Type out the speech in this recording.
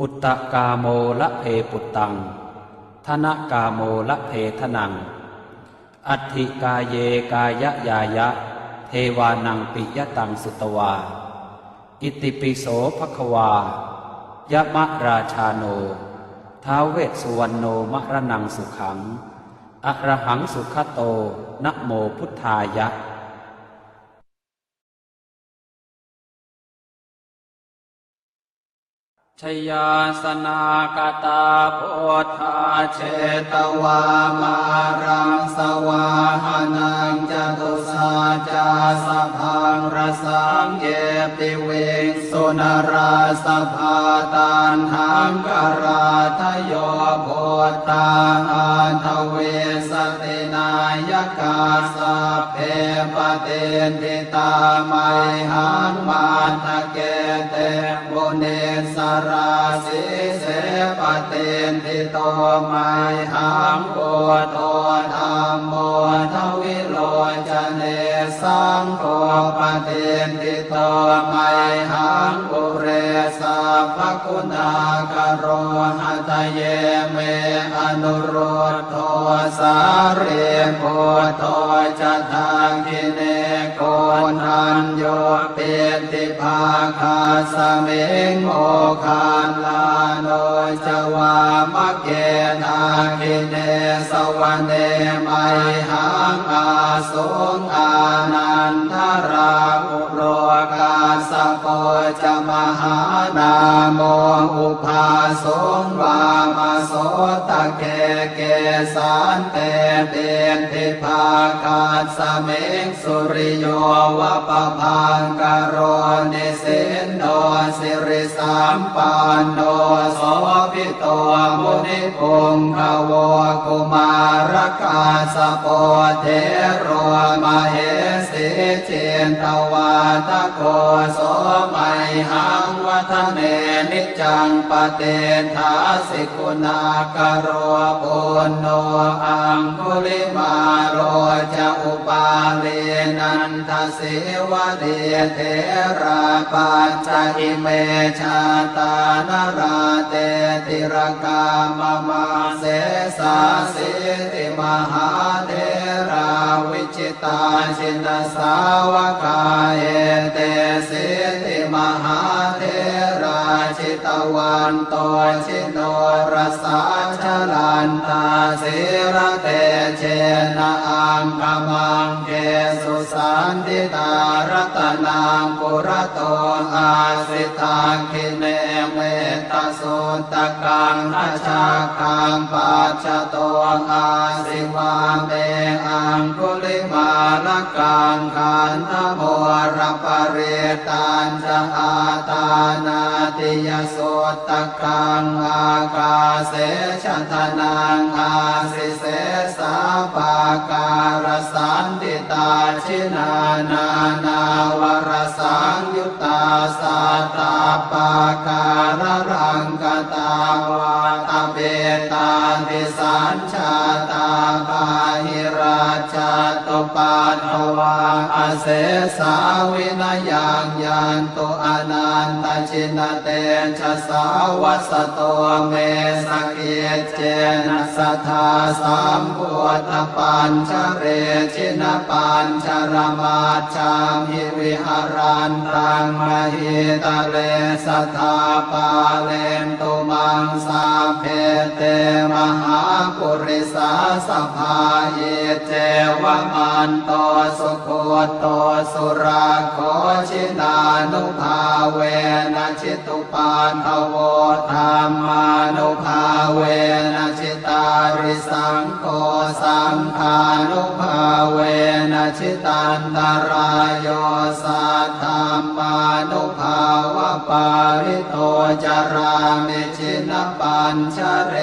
ปุตตะกาโมละเพปุตตัง ธนกาโมละเพทนัง อัตถิกาเยกายะยายะ เทวานังปิยตังสุตวา อิติปิโสภควายะมะราชาโน ท้าวเวสสุวรรณโนมะระนังสุขังอะระหังสุขโตนะโมพุทธายะ ชยาสนากตาโพธาเชตวามารังสวาหานังจตุสาจาสพังรสังเยปิเวงสุนราสภาตันทังกราทโยโพตาอันทเวสตินายกาสะเพปเตนติตาไมหังมาตะเกเตบุเนส ราสิเสปเตนติโตไมหังโกโตธรรมโมทวิโลจเนสังโฆปเตนติโตไมหังปุเรสัพพคุณากโรหัตเยเมอนุโรธโทสาเรโพโตจะทางกิเนโกนันโยเปติภาคาสเมงโมคานลาโนจวามะเกนาคิเนสวเนไมหังอาสงอานันทราอุโรา จะมหานาโมอุภาสงวามาโสตะเกเกสานเตเตนทิภาคาสเมงสุริโยวะปะพังกโรนิสินโนสิริสามปันโนโสภิโตมุนิพงขวกุมารกาสโปเทโรมาเห นตวาตโกโสไมหังวัฒเนนิจังปเตทาสิกุณากโรปุณโนอังคุลิมาโรจะอุปาเลนันทสิวะเดเทราปัญจอิเมชาตานราเตติรกามมาเสสาสิติมหา จิตาชินสาวกายเตสิติมหา ตวันโตชิโนรสาชลันตาเสระเตเชนะอังคมังเกสุสันติตารัตนังปุระโตอาสิตังคิเนเมตสุตตะกังนาชาคังปัจจโตอาสิวาเมอังคุลิมาลกังขันธโมรปเรตันจะอาตานาติยสตตะกังอากาเสชะทนังอาสิเสสาปาการสันติตาชินานานาวรสังยุตตาสัตาปาการรังกตาวาตเบตาติสัญชาตาบาหิ ราชาตุปาทวาอเสสาวินยังยันตุอนันตชินเตชะสาวัสโตเมสกเกเจนะสัทธาสัมพุทธปัญชเรชินปัญชรมาชามิวิหารันตังมหิตะเลสัทธาปาเลนตุมังสาเพเตมหาปุริสาสภาเยเจวมันโตสุโคโตสุราโคชินานุภาเวนะชิตุปานทโวธรรมานุภาเวนะชิตาริสังโฆสังฆานุภาเวนะชิตันตรายโยสัทธามานุภาวะปาริโตจารามิชินปัญชเร